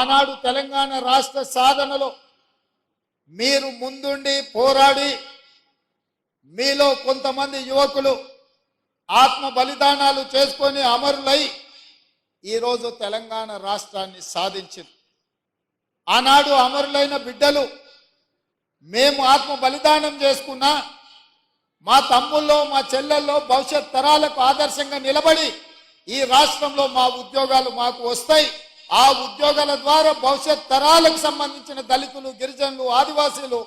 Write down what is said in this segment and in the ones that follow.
ఆనాడు తెలంగాణ రాష్ట్ర సాధనలో మీరు ముందుండి పోరాడి మీలో కొంతమంది యువకులు ఆత్మ బలిదానాలు చేసుకొని అమరులై ఈరోజు తెలంగాణ రాష్ట్రాన్ని సాధించింది. ఆనాడు అమరులైన బిడ్డలు మేము ఆత్మ బలిదానం చేసుకున్నా మా తమ్ముల్లో మా చెల్లెల్లో భవిష్యత్ తరాలకు ఆదర్శంగా నిలబడి ఈ రాష్ట్రంలో మా ఉద్యోగాలు మాకు వస్తాయి. ఆ ఉద్యోగాల ద్వారా భవిష్యత్ తరాలకు సంబంధించిన దళితులు గిరిజనులు ఆదివాసీలు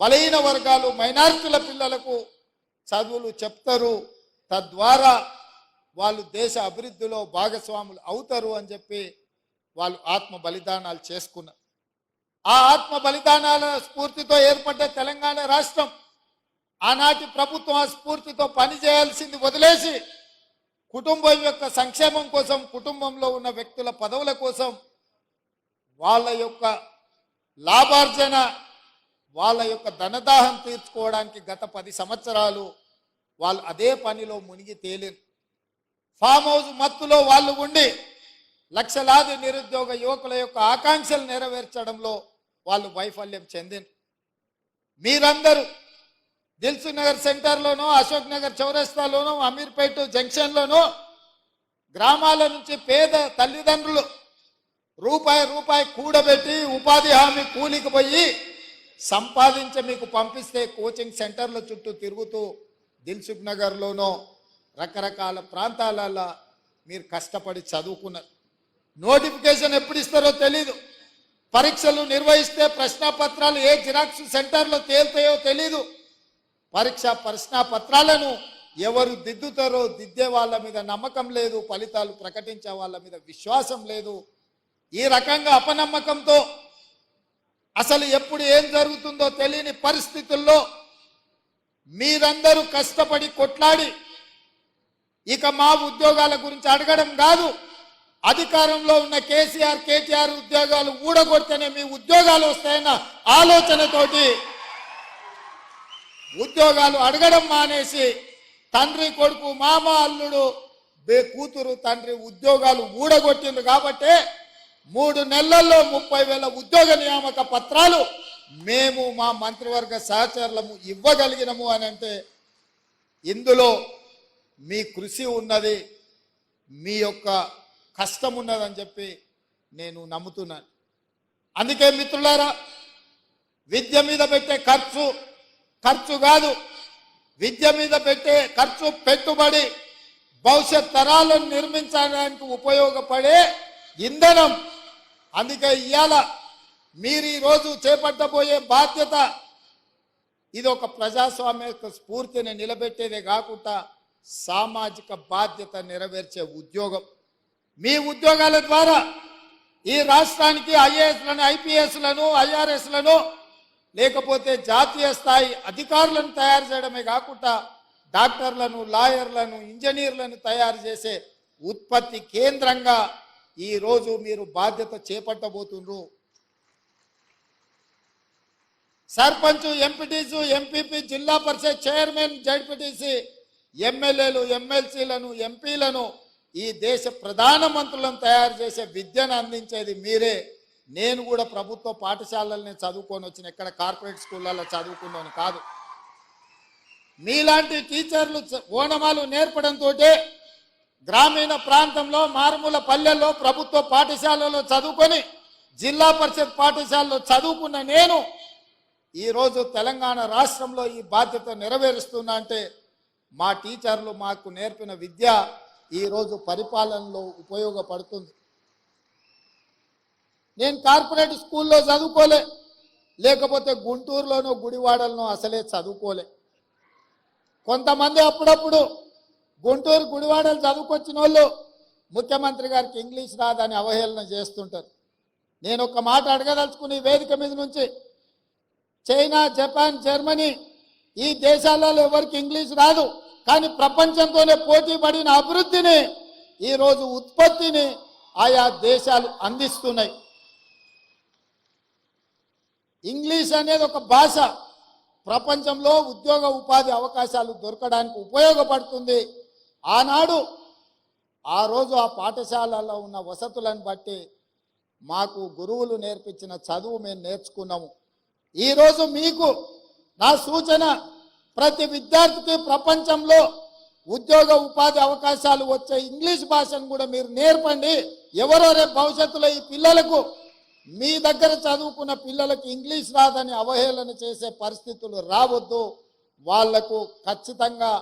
బలహీన వర్గాలు మైనారిటీల పిల్లలకు చదువులు చెప్తారు. తద్వారా వాళ్ళు దేశ అభివృద్ధిలో భాగస్వాములు అవుతారు అని చెప్పి వాళ్ళు ఆత్మ బలిదానాలు చేసుకున్నారు. ఆ ఆత్మ బలిదానాల స్ఫూర్తితో ఏర్పడ్డ తెలంగాణ రాష్ట్రం ఆనాటి ప్రభుత్వం ఆ స్ఫూర్తితో పనిచేయాల్సింది వదిలేసి కుటుంబం యొక్క సంక్షేమం కోసం కుటుంబంలో ఉన్న వ్యక్తుల పదవుల కోసం వాళ్ళ యొక్క లాభార్జన వాళ్ళ యొక్క ధనదాహం తీర్చుకోవడానికి గత పది సంవత్సరాలు వాళ్ళు అదే పనిలో మునిగి తేలిరు. ఫామ్ హౌస్ మత్తులో వాళ్ళు ఉండి లక్షలాది నిరుద్యోగ యువకుల యొక్క ఆకాంక్షలు నెరవేర్చడంలో వాళ్ళు వైఫల్యం చెందిన మీరందరూ దిల్సు నగర్ సెంటర్లోనో అశోక్ నగర్ చౌరస్తాలోనో అమీర్పేట జంక్షన్లోనో గ్రామాల నుంచి పేద తల్లిదండ్రులు రూపాయి రూపాయి కూడబెట్టి ఉపాధి హామీ కూలికి పోయి సంపాదించి మీకు పంపిస్తే కోచింగ్ సెంటర్ల చుట్టూ తిరుగుతూ దిల్సుఖ్ నగర్లోనో రకరకాల ప్రాంతాలలో మీరు కష్టపడి చదువుకున్నారు. నోటిఫికేషన్ ఎప్పుడు ఇస్తారో తెలీదు. పరీక్షలు నిర్వహిస్తే ప్రశ్నపత్రాలు ఏ జిరాక్స్ సెంటర్లో తేలుతాయో తెలీదు. పరీక్ష ప్రశ్నాపత్రాలను ఎవరు దిద్దుతారో దిద్దే వాళ్ళ మీద నమ్మకం లేదు ఫలితాలు ప్రకటించే వాళ్ళ మీద విశ్వాసం లేదు. ఈ రకంగా అపనమ్మకంతో అసలు ఎప్పుడు ఏం జరుగుతుందో తెలియని పరిస్థితుల్లో మీరందరూ కష్టపడి కొట్లాడి ఇక మా ఉద్యోగాల గురించి అడగడం కాదు. అధికారంలో ఉన్న కేసీఆర్ కేటీఆర్ ఉద్యోగాలు ఊడగొడితేనే మీ ఉద్యోగాలు వస్తాయన్న ఆలోచనతోటి ఉద్యోగాలు అడగడం మానేసి తండ్రి కొడుకు మామ అల్లుడు బే కూతురు తండ్రి ఉద్యోగాలు ఊడగొట్టింది కాబట్టే మూడు నెలల్లో ముప్పై వేల ఉద్యోగ నియామక పత్రాలు మేము మా మంత్రివర్గ సహచరులము ఇవ్వగలిగినము అని అంటే ఇందులో మీ కృషి ఉన్నది మీ యొక్క కష్టం ఉన్నదని చెప్పి నేను నమ్ముతున్నాను. అందుకే మిత్రులారా విద్య మీద పెట్టే ఖర్చు ఖర్చు కాదు. విద్య మీద పెట్టే ఖర్చు పెట్టుబడి భవిష్యత్ తరాలను నిర్మించడానికి ఉపయోగపడే ఇంధనం. అందుకే ఇవాళ మీరు ఈరోజు చేపట్టబోయే బాధ్యత. ఇది ఒక ప్రజాస్వామ్య స్ఫూర్తిని నిలబెట్టేదే కాకుండా సామాజిక బాధ్యత నెరవేర్చే ఉద్యోగం. మీ ఉద్యోగాల ద్వారా ఈ రాష్ట్రానికి ఐఏఎస్లను ఐపీఎస్లను ఐఆర్ఎస్లను లేకపోతే జాతీయ స్థాయి అధికారులను తయారు చేయడమే కాకుండా డాక్టర్లను లాయర్లను ఇంజనీర్లను తయారు చేసే ఉత్పత్తి కేంద్రంగా ఈరోజు మీరు బాధ్యత చేపట్టబోతున్నారు సర్పంచ్ ఎంపీటీసు ఎంపీపీ జిల్లా పరిషత్ చైర్మన్ జడ్పీటీసీ ఎమ్మెల్యేలు ఎమ్మెల్సీలను ఎంపీలను ఈ దేశ ప్రధానమంత్రులను తయారు చేసే విద్యను అందించేది మీరే. నేను కూడా ప్రభుత్వ పాఠశాలల్ని చదువుకొని వచ్చిన ఎక్కడ కార్పొరేట్ స్కూళ్ళల్లో చదువుకున్నాను కాదు. మీలాంటి టీచర్లు ఓనమాలు నేర్పడంతో గ్రామీణ ప్రాంతంలో మారుమూల పల్లెల్లో ప్రభుత్వ పాఠశాలలో చదువుకొని జిల్లా పరిషత్ పాఠశాలలో చదువుకున్న నేను ఈరోజు తెలంగాణ రాష్ట్రంలో ఈ బాధ్యత నెరవేరుస్తున్నా అంటే మా టీచర్లు మాకు నేర్పిన విద్య ఈరోజు పరిపాలనలో ఉపయోగపడుతుంది. నేను కార్పొరేట్ స్కూల్లో చదువుకోలే. లేకపోతే గుంటూరులోనో గుడివాడలనో అసలే చదువుకోలే. కొంతమంది అప్పుడప్పుడు గుంటూరు గుడివాడలు చదువుకొచ్చిన వాళ్ళు ముఖ్యమంత్రి గారికి ఇంగ్లీష్ రాదని అవహేళన చేస్తుంటారు. నేను ఒక మాట అడగదలుచుకుని వేదిక మీద నుంచి చైనా జపాన్ జర్మనీ ఈ దేశాలలో ఎవరికి ఇంగ్లీష్ రాదు కానీ ప్రపంచంతోనే పోటీ పడిన అభివృద్ధిని ఈరోజు ఉత్పత్తిని ఆయా దేశాలు అందిస్తున్నాయి. ఇంగ్లీష్ అనేది ఒక భాష. ప్రపంచంలో ఉద్యోగ ఉపాధి అవకాశాలు దొరకడానికి ఉపయోగపడుతుంది. ఆనాడు ఆ రోజు ఆ పాఠశాలలో ఉన్న వసతులను బట్టి మాకు గురువులు నేర్పించిన చదువు మేము నేర్చుకున్నాము. ఈరోజు మీకు నా సూచన ప్రతి విద్యార్థికి ప్రపంచంలో ఉద్యోగ ఉపాధి అవకాశాలు వచ్చే ఇంగ్లీష్ భాషను కూడా మీరు నేర్పండి. ఎవరో రేపు భవిష్యత్తులో ఈ పిల్లలకు మీ దగ్గర చదువుకున్న పిల్లలకు ఇంగ్లీష్ రాదని అవహేళన చేసే పరిస్థితులు రావద్దు. వాళ్ళకు ఖచ్చితంగా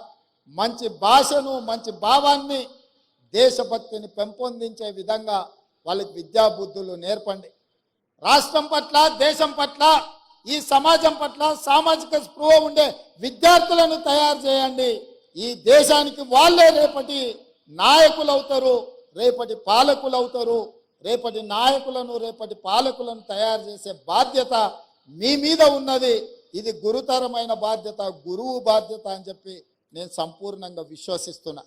మంచి భాషను మంచి భావాన్ని దేశభక్తిని పెంపొందించే విధంగా వాళ్ళకి విద్యాబుద్ధులు నేర్పండి. రాష్ట్రం పట్ల దేశం పట్ల ఈ సమాజం పట్ల సామాజిక స్పృహ ఉండే విద్యార్థులను తయారు చేయండి. ఈ దేశానికి వాళ్ళే రేపటి నాయకులు అవుతారు రేపటి పాలకులు అవుతారు రేపటి నాయకులను రేపటి పాలకులను తయారు చేసే బాధ్యత మీ మీద ఉన్నది. ఇది గురుతరమైన బాధ్యత గురువు బాధ్యత అని చెప్పి నేను సంపూర్ణంగా విశ్వసిస్తున్నా.